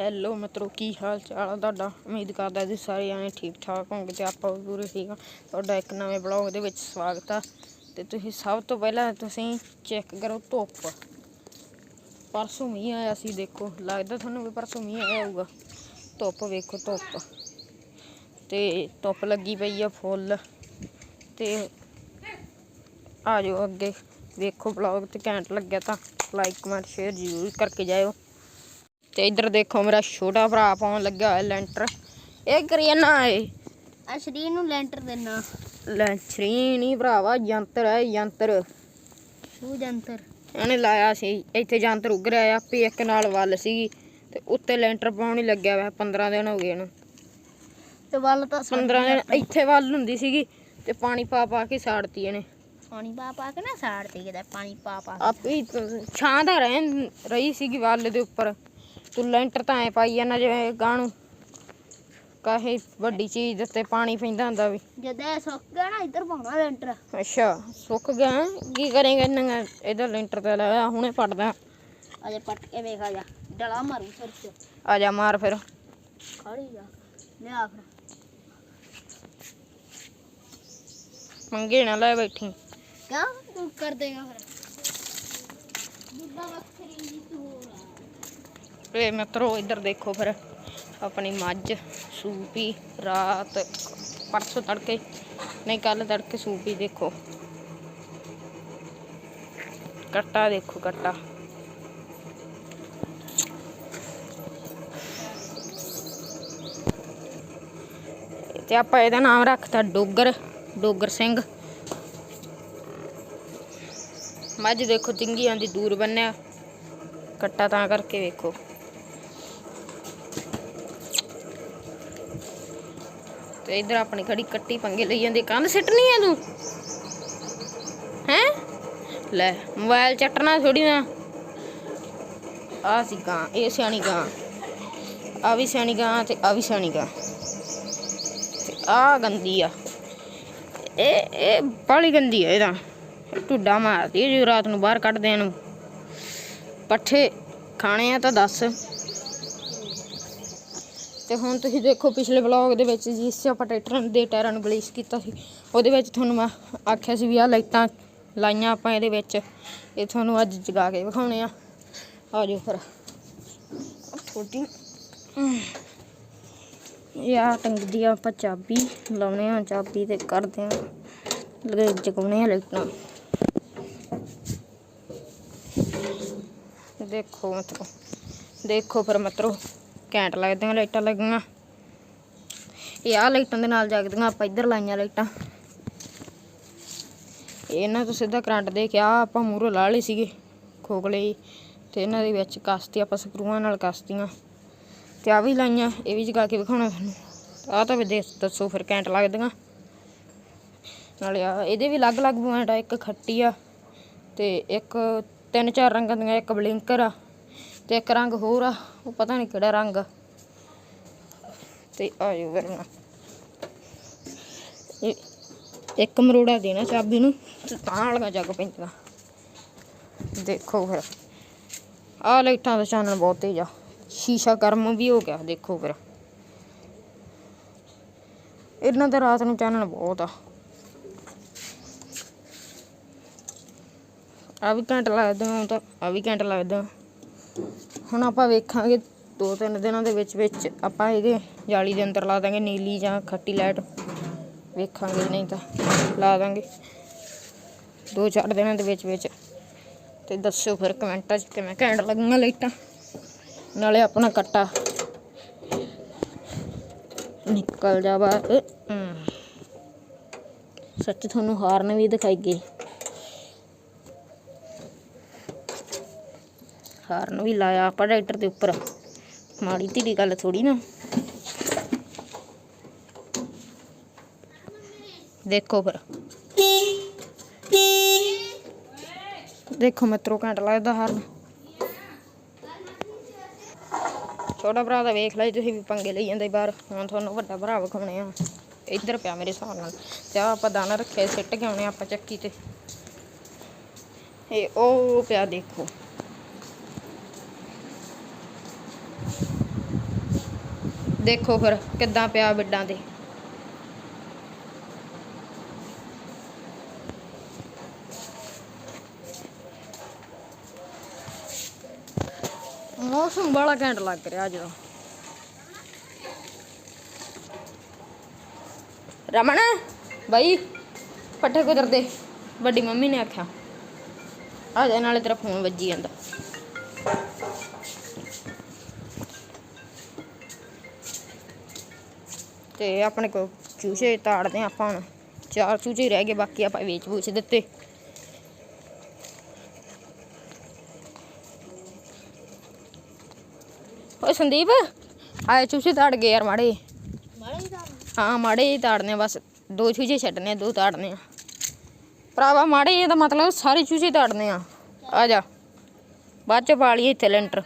Hello ਮਿੱਤਰੋ, ਕੀ ਹਾਲ ਚਾਲ ਆ ਤੁਹਾਡਾ? ਉਮੀਦ ਕਰਦਾ ਜੀ ਸਾਰੇ ਜਾਣੇ ਠੀਕ ਠਾਕ ਹੋਣਗੇ ਤੇ ਆਪਾਂ ਵੀ ਪੂਰੇ ਠੀਕ ਆ। ਤੁਹਾਡਾ ਇੱਕ ਨਵੇਂ ਬਲੌਗ ਦੇ ਵਿੱਚ ਸਵਾਗਤ ਆ। ਤੇ ਤੁਸੀਂ ਸਭ ਤੋਂ ਪਹਿਲਾਂ ਤੁਸੀਂ ਚੈੱਕ ਕਰੋ ਧੁੱਪ। ਪਰਸੋਂ ਮੀਂਹ ਆਇਆ ਸੀ, ਦੇਖੋ। ਲੱਗਦਾ ਤੁਹਾਨੂੰ ਵੀ ਪਰਸੋਂ ਮੀਂਹ ਆਇਆ ਹੋਊਗਾ। ਧੁੱਪ ਵੇਖੋ, ਧੁੱਪ। ਤੇ ਧੁੱਪ ਲੱਗੀ ਪਈ ਆ ਫੁੱਲ। ਤੇ ਆ ਜਾਓ ਅੱਗੇ। ਵੇਖੋ ਬਲੌਗ ਤੇ ਘੈਂਟ ਲੱਗਿਆ ਤਾਂ ਲਾਈਕ ਕਮੈਂਟ ਸ਼ੇਅਰ ਜ਼ਰੂਰ ਕਰਕੇ ਜਾਇਓ। ਤੇ ਇੱਧਰ ਦੇਖੋ ਮੇਰਾ ਛੋਟਾ ਭਰਾ ਪਾਉਣ ਲੱਗਾ ਹੋਇਆ ਲੈਂਟਰ। ਇਹ ਕਰੀਏ ਨਾ ਏ ਆ ਸਰੀਰ ਨੂੰ ਲੈਂਟਰ ਦੇਣਾ। ਲੈਂਟਰੀ ਨਹੀਂ ਭਰਾਵਾ ਯੰਤਰ ਹੈ ਯੰਤਰ ਸ਼ੂ ਜੰਤਰ। ਇਹਨੇ ਲਾਇਆ ਸੀ ਇੱਥੇ ਯੰਤਰ ਉੱਗ ਰਿਹਾ ਆ ਇੱਕ ਨਾਲ ਵੱਲ ਸੀਗੀ ਤੇ ਉੱਤੇ ਲੈਂਟਰ ਪਾਉਣ ਹੀ ਲੱਗਿਆ ਵਾ 15 ਦਿਨ ਹੋ ਗਏ ਇਹਨੂੰ। ਤੇ ਵੱਲ ਤਾਂ 15 ਦਿਨ ਇੱਥੇ ਵੱਲ ਹੁੰਦੀ ਸੀਗੀ ਤੇ ਪਾਣੀ ਪਾ ਪਾ ਕੇ ਸਾੜਤੀ ਇਹਨੇ। ਪਾਣੀ ਪਾ ਪਾ ਕੇ ਨਾ ਸਾੜ ਤੇ ਕਿਤੇ ਪਾਣੀ ਪਾ ਪਾ। ਆਪੇ ਛਾਂ ਦਾ ਰਹਿ ਰਹੀ ਸੀਗੀ ਵੱਲ ਦੇ ਉੱਪਰ। ਤੂੰ ਲੈਂਟਰ ਤਾਂ ਐ ਪਾਈ ਜਾਂਦਾ ਜਿਵੇਂ ਗਾਣੂ। ਕਾਹੇ ਵੱਡੀ ਚੀਜ਼ ਦੇ ਉੱਤੇ ਪਾਣੀ ਪੈਂਦਾ ਹੁੰਦਾ ਵੀ। ਜਦ ਇਹ ਸੁੱਕ ਗਿਆ ਨਾ ਇੱਧਰ ਪਾਉਣਾ ਲੈਂਟਰ। ਅੱਛਾ ਸੁੱਕ ਗਿਆ। ਹੈਂ? ਕੀ ਕਰੇਗਾ ਇਹਨਾਂ ਇਹਦਾ ਲੈਂਟਰ ਤੇ ਲਾਇਆ ਹੁਣੇ ਪੜਦਾ ਅਜੇ ਪੱਟ ਕੇ ਵੇਖ ਆ ਜਾ। ਡਲਾ ਮਾਰੂ ਸਿਰ ਚ। ਆ ਜਾ ਮਾਰ ਫਿਰ। ਖੜੀ ਜਾ ਲਿਆ ਫਿਰ। ਮੰਗੇ ਨਾ ਲੈ ਬੈਠੀ। ਕਿਆ? ਤੂੰ ਕਰ ਦੇਗਾ ਫਿਰ। ਦੁੱਧਾ ਵੱਖਰੀ ਜੀ ਤੂੰ। ਤੇ ਮਿੱਤਰੋ ਇੱਧਰ ਦੇਖੋ ਫਿਰ ਆਪਣੀ ਮੱਝ ਸੂਪੀ ਰਾਤ ਪਰਸੋਂ ਤੜਕੇ ਨਹੀਂ ਕੱਲ ਤੜਕੇ ਸੂਪੀ ਦੇਖੋ ਕੱਟਾ ਦੇਖੋ ਕੱਟਾ ਤੇ ਆਪਾਂ ਇਹਦਾ ਨਾਮ ਰੱਖਤਾ ਡੋਗਰ ਡੋਗਰ ਸਿੰਘ ਮੱਝ ਦੇਖੋ ਚਿੰਗੀ ਆਂਦੀ ਦੂਰ ਬੰਨਿਆ ਕੱਟਾ ਤਾਂ ਕਰਕੇ ਵੇਖੋ ਤੇ ਇਧਰ ਆਪਣੀ ਖੜੀ ਕੱਟੀ ਪੰਗੇ ਲਈ ਜਾਂਦੀ ਕੰਨ ਸਿੱਟਣੀ ਆ ਤੂੰ? ਹੈ? ਲੈ ਮੋਬਾਈਲ ਚੱਟਣਾ ਥੋੜੀ ਨਾ। ਆ ਸੀ ਗਾਂ, ਇਹ ਸਿਆਣੀ ਗਾਂ। ਆ ਵੀ ਸਿਆਣੀ ਗਾਂ ਤੇ ਆ ਵੀ ਸਿਆਣੀ ਗਾਂ। ਤੇ ਆ ਗੰਦੀ ਆ। ਇਹ ਇਹ ਬਾਲੀ ਗੰਦੀ ਆ ਇਹਦਾ। ਟੁੱਡਾ ਮਾਰਦੀ ਆ ਰਾਤ ਨੂੰ ਬਾਹਰ ਕੱਢਦੇ ਇਹਨੂੰ ਪੱਠੇ ਖਾਣੇ ਆ ਤਾਂ ਦੱਸ। ਤੇ ਹੁਣ ਤੁਸੀਂ ਦੇਖੋ ਪਿਛਲੇ ਵਲੌਗ ਦੇ ਵਿੱਚ ਜਿਸ 'ਚ ਆਪਾਂ ਟਰੈਕਟਰਾਂ ਦੇ ਟਾਇਰਾਂ ਨੂੰ ਗਲੀਸ ਕੀਤਾ ਸੀ। ਉਹਦੇ ਵਿੱਚ ਤੁਹਾਨੂੰ ਮੈਂ ਆਖਿਆ ਸੀ ਵੀ ਆਹ ਲਾਈਟਾਂ ਲਾਈਆਂ ਆਪਾਂ ਇਹਦੇ ਵਿੱਚ। ਇਹ ਤੁਹਾਨੂੰ ਅੱਜ ਜਗਾ ਕੇ ਵਿਖਾਉਣੇ ਆ। ਆ ਜਾਓ ਫਿਰ। ਛੋਟੀ ਆ ਟੰਗਦੀ ਆ ਆਪਾਂ ਚਾਬੀ ਲਾਉਣੇ ਆ ਚਾਬੀ ਤੇ ਕਰਦੇ ਆ। ਲਗੇ ਜਗਾਉਣੇ ਆ ਲਾਈਟਾਂ। ਦੇਖੋ ਮਤਲਬ ਦੇਖੋ ਫਿਰ ਮਤਰੋ। ਘੈਂਟ ਲੱਗਦੀਆਂ ਲਾਈਟਾਂ ਲੱਗੀਆਂ। ਇਹ ਆ ਲਾਈਟਾਂ ਦੇ ਨਾਲ ਜਗਦੀਆਂ, ਆਪਾਂ ਇੱਧਰ ਲਾਈਆਂ ਲਾਈਟਾਂ। ਇਹਨਾਂ ਤੋਂ ਸਿੱਧਾ ਕਰੰਟ ਦੇ ਕੇ ਆ, ਆਪਾਂ ਮੂਹਰੋਂ ਲਾ ਲਈ ਸੀਗੇ ਖੋਖਲੇ ਤੇ ਇਹਨਾਂ ਦੇ ਵਿੱਚ ਕਸਤੀ, ਆਪਾਂ ਸਕਰੂਆਂ ਨਾਲ ਕਸਤੀਆਂ। ਤੇ ਆ ਵੀ ਲਾਈਆਂ, ਇਹ ਵੀ ਜਗਾ ਕੇ ਵਿਖਾਉਣਾ ਤੁਹਾਨੂੰ। ਆ ਤਾਂ ਵੀ ਦੱਸੋ ਫਿਰ ਘੈਂਟ ਲੱਗਦੀਆਂ। ਨਾਲੇ ਆ ਇਹਦੇ ਵੀ ਅਲੱਗ-ਅਲੱਗ ਪੁਆਇੰਟ ਆ, ਇੱਕ ਖੱਟੀ ਆ, ਤੇ ਇੱਕ ਤਿੰਨ ਚਾਰ ਰੰਗਾਂ ਦੀਆਂ, ਇੱਕ ਬਲਿੰਕਰ ਆ। ਤੇ ਇੱਕ ਰੰਗ ਹੋਰ ਆ, ਉਹ ਪਤਾ ਨਹੀਂ ਕਿਹੜਾ ਰੰਗ ਆ। ਤੇ ਆਇਓ ਵਰਨਾ ਇਹ ਇੱਕ ਮਰੋੜਾ ਦੇਣਾ ਚਾਬੀ ਨੂੰ, ਤੇ ਤਾਂ ਵਾਲੀਆਂ ਜੱਗ ਪੈਂਦੀਆਂ। ਦੇਖੋ ਫਿਰ। ਆ ਲਾਈਟਾਂ ਦਾ ਚਾਨਣ ਬਹੁਤ ਤੇਜ਼ ਆ। ਸ਼ੀਸ਼ਾ ਗਰਮ ਵੀ ਹੋ ਗਿਆ, ਦੇਖੋ ਫਿਰ। ਇਹਨਾਂ ਦਾ ਰਾਤ ਨੂੰ ਚਾਨਣ ਬਹੁਤ ਆ। ਆ ਵੀ ਘੰਟਾ ਲੱਗਦਾ ਹੁਣ ਤਾਂ, ਆ ਵੀ ਘੰਟਾ ਲੱਗਦਾ ਹੁਣ ਆਪਾਂ ਵੇਖਾਂਗੇ ਦੋ ਤਿੰਨ ਦਿਨਾਂ ਦੇ ਵਿੱਚ ਵਿੱਚ ਆਪਾਂ ਇਹਦੇ ਜਾਲੀ ਦੇ ਅੰਦਰ ਲਾ ਦਾਂਗੇ ਨੀਲੀ ਜਾਂ ਖੱਟੀ ਲਾਈਟ। ਵੇਖਾਂਗੇ ਨਹੀਂ ਤਾਂ ਲਾ ਦਾਂਗੇ। ਦੋ ਚਾਰ ਦਿਨਾਂ ਦੇ ਵਿੱਚ ਵਿੱਚ। ਤੇ ਦੱਸਿਓ ਫਿਰ ਕਮੈਂਟਾਂ 'ਚ ਕਿਵੇਂ ਘੈਂਟ ਲੱਗੀਆਂ ਲਾਈਟਾਂ? ਨਾਲੇ ਆਪਣਾ ਕੱਟਾ ਨਿਕਲ ਜਾ ਬਾਹਰ ਸੱਚ ਤੁਹਾਨੂੰ ਹਾਰਨ ਵੀ ਦਿਖਾਈ ਗਈ। ਹਾਰਨ ਵੀ ਲਾਇਆ ਆਪਾਂ ਟਰੈਕਟਰ ਦੇ ਉੱਪਰ। ਮਾੜੀ ਧੀਰੀ ਗੱਲ ਥੋੜੀ ਨਾ। ਦੇਖੋ ਫਿਰ। ਦੇਖੋ ਮਿੱਤਰੋ ਘੰਟ ਲੱਗਦਾ ਹਾਰਨ ਛੋਟਾ ਭਰਾ ਦਾ ਵੇਖ ਲਈ ਤੁਸੀਂ ਵੀ ਪੰਗੇ ਲਈ ਜਾਂਦੇ ਬਾਹਰ। ਹੁਣ ਤੁਹਾਨੂੰ ਵੱਡਾ ਭਰਾ ਵਿਖਾਉਣੇ ਆ। ਇੱਧਰ ਪਿਆ ਮੇਰੇ ਹਿਸਾਬ ਨਾਲ। ਤੇ ਆਹ ਆਪਾਂ ਦਾਣਾ ਰੱਖਿਆ, ਸਿੱਟ ਕੇ ਆਉਣੇ ਆਪਾਂ ਚੱਕੀ ਤੇ। ਇਹ ਉਹ ਪਿਆ ਦੇਖੋ। ਦੇਖੋ ਫਿਰ ਕਿੱਦਾਂ ਪਿਆ ਬਿੱਡਾਂ ਤੇ ਮੌਸਮ ਬੜਾ ਘੈਂਟ ਲੱਗ ਰਿਹਾ ਅੱਜ। ਦਾ ਰਮਣ ਬਾਈ, ਪੱਠੇ ਕੁਦਰ ਦੇ ਵੱਡੀ ਮੰਮੀ ਨੇ ਆਖਿਆ। ਆ ਜਾ, ਨਾਲੇ ਤੇਰਾ ਫੋਨ ਵੱਜੀ ਜਾਂਦਾ। ਤੇ ਆਪਣੇ ਕੋ ਚੂਚੇ ਤਾੜਦੇ ਆ ਆਪਾਂ ਹੁਣ। ਚਾਰ ਚੂਚੇ ਹੀ ਰਹਿ ਗਏ ਬਾਕੀ ਆਪਾਂ ਵੇਚ ਵੂਚ ਦਿੱਤੇ। ਓਏ ਸੰਦੀਪ ਆਏ ਚੂਚੇ ਤਾੜ ਗਏ ਯਾਰ ਮਾੜੇ। ਮਾੜਾ ਹੀ ਤਾਂ ਹਾਂ ਮਾੜੇ ਹੀ ਤਾੜਨੇ ਆ ਬਸ। ਦੋ ਚੂਚੇ ਛੱਡਨੇ ਆ ਦੋ ਤਾੜਨੇ ਆ। ਭਰਾਵਾ ਮਾੜੇ ਇਹ ਦਾ ਮਤਲਬ ਸਾਰੇ ਚੂਚੇ ਤਾੜਨੇ ਆ। ਆ ਜਾ। ਬਾਅਦ ਚ ਪਾ ਲਈਏ ਇੱਥੇ ਲੈਂਟਰ।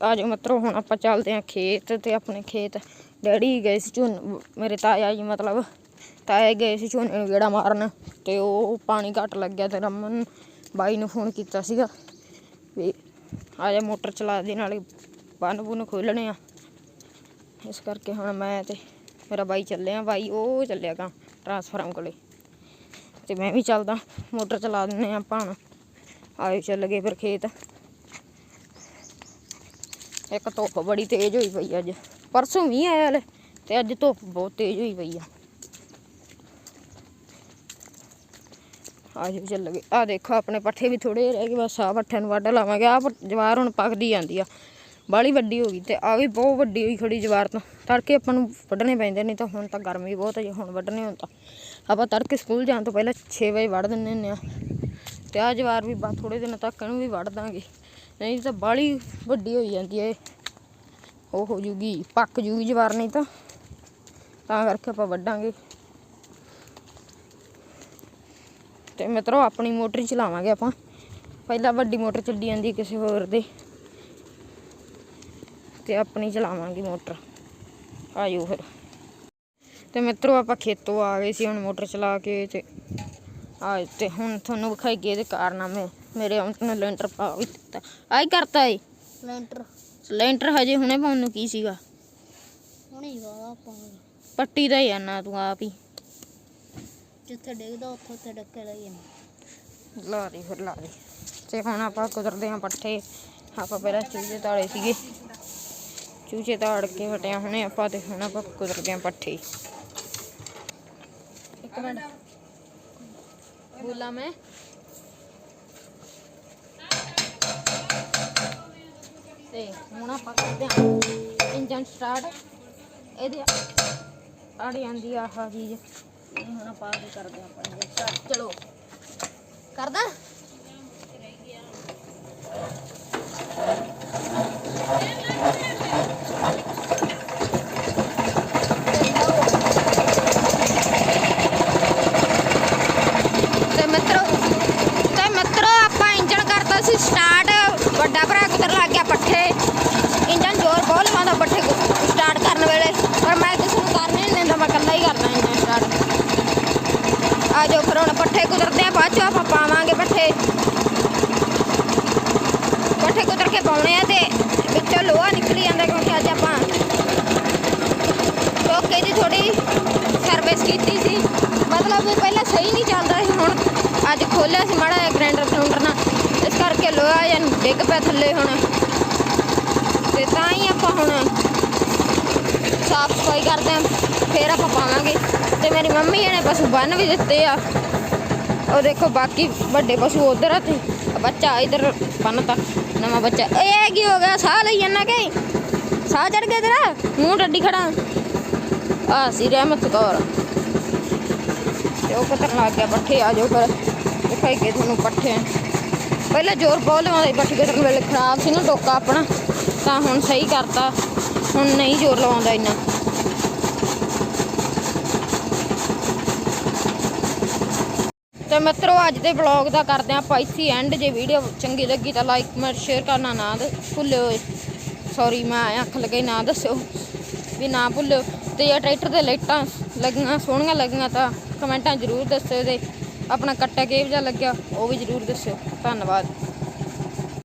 ਤੇ ਆ ਜਾਓ ਮਿੱਤਰੋ ਹੁਣ ਆਪਾਂ ਚੱਲਦੇ ਆ ਖੇਤ ਤੇ ਆਪਣੇ ਖੇਤ ਡੈਡੀ ਗਏ ਸੀ ਝੋਨ, ਮੇਰੇ ਤਾਇਆ ਜੀ ਮਤਲਬ ਤਾਇਆ ਗਏ ਸੀ ਝੋਨੇ ਨੂੰ ਗੇੜਾ ਮਾਰਨ ਤੇ ਉਹ ਪਾਣੀ ਘੱਟ ਲੱਗਿਆ ਤੇ ਰਮਨ ਬਾਈ ਨੂੰ ਫੋਨ ਕੀਤਾ ਸੀਗਾ ਵੀ ਆ ਜਾ ਮੋਟਰ ਚਲਾ ਦੇ, ਨਾਲੇ ਬੰਨ ਬੁੰਨ ਖੋਲਣੇ ਆ। ਇਸ ਕਰਕੇ ਹੁਣ ਮੈਂ ਤੇ ਮੇਰਾ ਬਾਈ ਚੱਲੇ ਆ ਬਾਈ ਉਹ ਚੱਲਿਆ ਗਾ ਟਰਾਂਸਫਾਰਮ ਕੋਲੇ। ਤੇ ਮੈਂ ਵੀ ਚੱਲਦਾ, ਮੋਟਰ ਚਲਾ ਦਿੰਨੇ ਆ ਆਪਾਂ ਹੁਣ। ਆਏ ਚੱਲ ਗਏ ਫਿਰ ਖੇਤ। ਇੱਕ ਧੁੱਪ ਬੜੀ ਤੇਜ਼ ਹੋਈ ਪਈ ਅੱਜ। ਪਰਸੋਂ ਮੀਂਹ ਆਇਆ ਹਲੇ, ਤੇ ਅੱਜ ਧੁੱਪ ਬਹੁਤ ਤੇਜ਼ ਹੋਈ ਪਈ ਆ। ਆਜੋ ਚੱਲ ਗਏ। ਆ ਦੇਖੋ, ਆਪਣੇ ਪੱਠੇ ਵੀ ਥੋੜੇ ਰਹਿ ਗਏ, ਬਸ ਆ ਪੱਠਿਆਂ ਨੂੰ ਵੱਢ ਲਾਵਾਂਗੇ। ਆ ਜਵਾਰ ਹੁਣ ਪੱਕਦੀ ਜਾਂਦੀ ਆ। ਬਾਲੀ ਵੱਡੀ ਹੋ ਗਈ ਤੇ ਆ ਵੀ ਬਹੁਤ ਵੱਡੀ ਹੋਈ ਖੜੀ ਜਵਾਰ ਤੋਂ। ਤੜਕੇ ਆਪਾਂ ਨੂੰ ਵੱਢਣੇ ਪੈਂਦੇ ਨਹੀਂ ਤਾਂ ਹੁਣ ਤਾਂ ਗਰਮੀ ਬਹੁਤ ਹੈ ਜੇ ਹੁਣ ਵੱਢਣੇ ਹੋਣ ਤਾਂ। ਆਪਾਂ ਤੜਕੇ ਸਕੂਲ ਜਾਣ ਤੋਂ ਪਹਿਲਾਂ 6 ਵਜੇ ਵੱਢ ਦਿੰਦੇ ਹੁੰਦੇ ਆ। ਤੇ ਆ ਜਵਾਰ ਵੀ ਬਾ ਥੋੜੇ ਦਿਨ ਤੱਕ ਇਹਨੂੰ ਵੀ ਵੱਢ ਦਾਂਗੇ। ਨਹੀਂ ਤਾਂ ਬਾਲੀ ਵੱਡੀ ਹੋਈ ਜਾਂਦੀ ਹੈ ਉਹ ਹੋ ਜੂਗੀ, ਪੱਕ ਜੂਗੀ ਜਵਾਰ ਨਹੀਂ ਤਾਂ। ਤਾਂ ਕਰਕੇ ਆਪਾਂ ਵੱਢਾਂਗੇ। ਤੇ ਮਿੱਤਰੋ, ਆਪਣੀ ਮੋਟਰ ਹੀ ਚਲਾਵਾਂਗੇ ਆਪਾਂ। ਪਹਿਲਾਂ ਵੱਡੀ ਮੋਟਰ ਚੱਲੀ ਜਾਂਦੀ ਕਿਸੇ ਹੋਰ ਦੇ। ਤੇ ਆਪਣੀ ਚਲਾਵਾਂਗੇ ਮੋਟਰ। ਆਇਓ ਫਿਰ। ਤੇ ਮਿੱਤਰੋ, ਆਪਾਂ ਖੇਤੋਂ ਆ ਗਏ ਸੀ ਹੁਣ ਮੋਟਰ ਚਲਾ ਕੇ ਤੇ। ਆ ਤੇ ਹੁਣ ਤੁਹਾਨੂੰ ਵਿਖਾਈ ਗਏ ਦੇ ਕਾਰਨਾਮੇ। ਮੇਰੇ ਆਉਂਟ ਨੂੰ ਲੈਂਟਰ ਪਾ ਵੀ ਦਿੱਤਾ। ਆਈ ਕਰਤਾ ਏ ਲੈਂਟਰ। ਲੈਂਟਰ ਹਜੇ ਹੁਣੇ ਪਾਉਣ ਨੂੰ ਕੀ ਸੀਗਾ? ਹੁਣੇ ਵਾਲਾ ਪਾਉਂ ਪੱਟੀ ਦਾ ਹੀ ਆਨਾ ਤੂੰ ਆਪ ਹੀ। ਜਿੱਥੇ ਡਿੱਗਦਾ ਉੱਥੇ ਉੱਥੇ ਡੱਕੇ ਲਈ ਜਾਂਦਾ ਲਾ ਦੇ ਫਿਰ ਲਾ ਦੇ। ਤੇ ਹੁਣ ਆਪਾਂ ਕੁਦਰਦੇ ਹਾਂ ਪੱਠੇ। ਆਪਾਂ ਪਹਿਲਾਂ ਚੂਚੇ ਤਾੜੇ ਸੀਗੇ। ਚੂਚੇ ਤਾੜ ਕੇ ਹਟਿਆ ਹੁਣੇ ਆਪਾਂ ਤੇ ਹੁਣ ਆਪਾਂ ਕੁਦਰਦੇ ਹਾਂ ਪੱਠੇ। ਇੱਕ ਮਿੰਟ। ਬੋਲਾ ਮੈਂ। ਤੇ ਹੁਣ ਆਪਾਂ ਕਰਦੇ ਹਾਂ ਇੰਜਨ ਸਟਾਰਟ ਇਹਦੇ ਆੜ ਜਾਂਦੀ ਆ ਆਹ ਚੀਜ਼। ਇਹ ਹੁਣ ਆਪਾਂ ਕੀ ਕਰਦੇ ਆਪਾਂ ਇੰਜਨ ਸਟਾਰਟ ਚਲੋ। ਕਰਦਾ ਤੇ ਮਿੱਤਰੋ ਤੇ ਮਿੱਤਰੋ ਆਪਾਂ ਇੰਜਨ ਕਰਤਾ ਸੀ ਸਟਾਰਟ ਵੱਡਾ ਲੱਗ ਗਿਆ ਪੱਠੇ। ਇੰਜਨ ਜ਼ੋਰ ਬਹੁਤ ਲਵਾਉਂਦਾ ਪੱਠੇ ਸਟਾਰਟ ਕਰਨ ਵੇਲੇ। ਪਰ ਮੈਂ ਕਿਸੇ ਨੂੰ ਕਰਨ ਨਹੀਂ ਦਿੰਦਾ, ਮੈਂ ਇਕੱਲਾ ਹੀ ਕਰਦਾ ਇੰਜਨ ਸਟਾਰਟ ਆ ਜਾਓ ਫਿਰ ਹੁਣ ਪੱਠੇ ਕੁਦਰਦੇ ਆ, ਬਾਅਦ ਚੋਂ ਆਪਾਂ ਪਾਵਾਂਗੇ ਪੱਠੇ। ਪੱਠੇ ਕੁਦਰ ਕੇ ਪਾਉਣੇ ਆ ਤੇ ਵਿੱਚੋਂ ਲੋਹਾ ਨਿਕਲੀ ਜਾਂਦਾ ਕਿਉਂਕਿ ਅੱਜ ਆਪਾਂ ਟੋਕੇ ਦੀ ਥੋੜੀ ਸਰਵਿਸ ਕੀਤੀ ਸੀ। ਮਤਲਬ ਪਹਿਲਾਂ ਸਹੀ ਨਹੀਂ ਚੱਲਦਾ ਸੀ, ਹੁਣ ਅੱਜ ਖੋਲਿਆ ਸੀ ਮਾੜਾ ਜਿਹਾ ਗ੍ਰਾਈਂਡਰ ਨਾਲ। ਕਰਕੇ ਲੋਹਾ ਜਾਂ ਡਿੱਗ ਪਿਆ ਥੱਲੇ ਹੁਣ। ਤੇ ਤਾਂ ਹੀ ਆਪਾਂ ਹੁਣ ਸਾਫ਼ ਸਫ਼ਾਈ ਕਰਦੇ ਆ ਫੇਰ ਆਪਾਂ ਪਾਵਾਂਗੇ। ਤੇ ਮੇਰੀ ਮੰਮੀ ਨੇ ਪਸ਼ੂ ਬੰਨ ਵੀ ਦਿੱਤੇ ਆ। ਉਹ ਦੇਖੋ ਬਾਕੀ ਵੱਡੇ ਪਸ਼ੂ ਉਧਰ ਆ ਤੇ ਬੱਚਾ ਇਧਰ ਬੰਨਤਾ, ਨਵਾਂ ਬੱਚਾ। ਇਹ ਕੀ ਹੋ ਗਿਆ? ਸਾਹ ਲਈ ਜਾਂਦਾ ਕਿ? ਸਾਹ ਚੜ ਗਿਆ ਤੇਰਾ? ਮੂੰਹ ਡੱਡੀ ਖੜਾ। ਆ ਸੀ ਰਹਿਮਤ ਕੌਰ। ਤੇ ਉਹ ਪਤਾ ਲੱਗ ਗਿਆ, ਪੱਠੇ ਆ ਜਾਓ ਫਿਰ ਦਿਖਾਈ ਗਏ ਤੁਹਾਨੂੰ ਪੱਠੇ ਪਹਿਲਾਂ ਜ਼ੋਰ ਬਹੁਤ ਲਵਾਉਂਦੇ ਪੱਠੇ ਕੱਟਣ ਵੇਲੇ ਖਰਾਬ ਸੀ ਨਾ ਟੋਕਾ ਆਪਣਾ, ਤਾਂ ਹੁਣ ਸਹੀ ਕਰਤਾ। ਹੁਣ ਨਹੀਂ ਜ਼ੋਰ ਲਵਾਉਂਦਾ ਇੰਨਾ। ਤੇ ਮਿੱਤਰੋ, ਅੱਜ ਦੇ ਵਲੌਗ ਦਾ ਕਰਦੇ ਆਪਾਂ ਇੱਥੇ ਐਂਡ ਜੇ ਵੀਡੀਓ ਚੰਗੀ ਲੱਗੀ ਤਾਂ ਲਾਈਕ ਕਮੈਂਟ ਸ਼ੇਅਰ ਕਰਨਾ ਨਾ ਭੁੱਲਿਓ ਸੌਰੀ ਮੈਂ ਅੱਖ ਲਗਾਈ, ਨਾ ਦੱਸਿਓ ਵੀ ਨਾ ਭੁੱਲਿਓ। ਤੇ ਜੇ ਟਰੈਕਟਰ ਦੇ ਲਾਈਟਾਂ ਲੱਗੀਆਂ, ਸੋਹਣੀਆਂ ਲੱਗੀਆਂ ਤਾਂ ਕਮੈਂਟਾਂ ਜ਼ਰੂਰ ਦੱਸਿਓ ਤੇ ਆਪਣਾ ਕੱਟਾ ਕਿਹੋ ਜਿਹਾ ਲੱਗਿਆ ਉਹ ਵੀ ਜ਼ਰੂਰ ਦੱਸਿਓ। ਧੰਨਵਾਦ।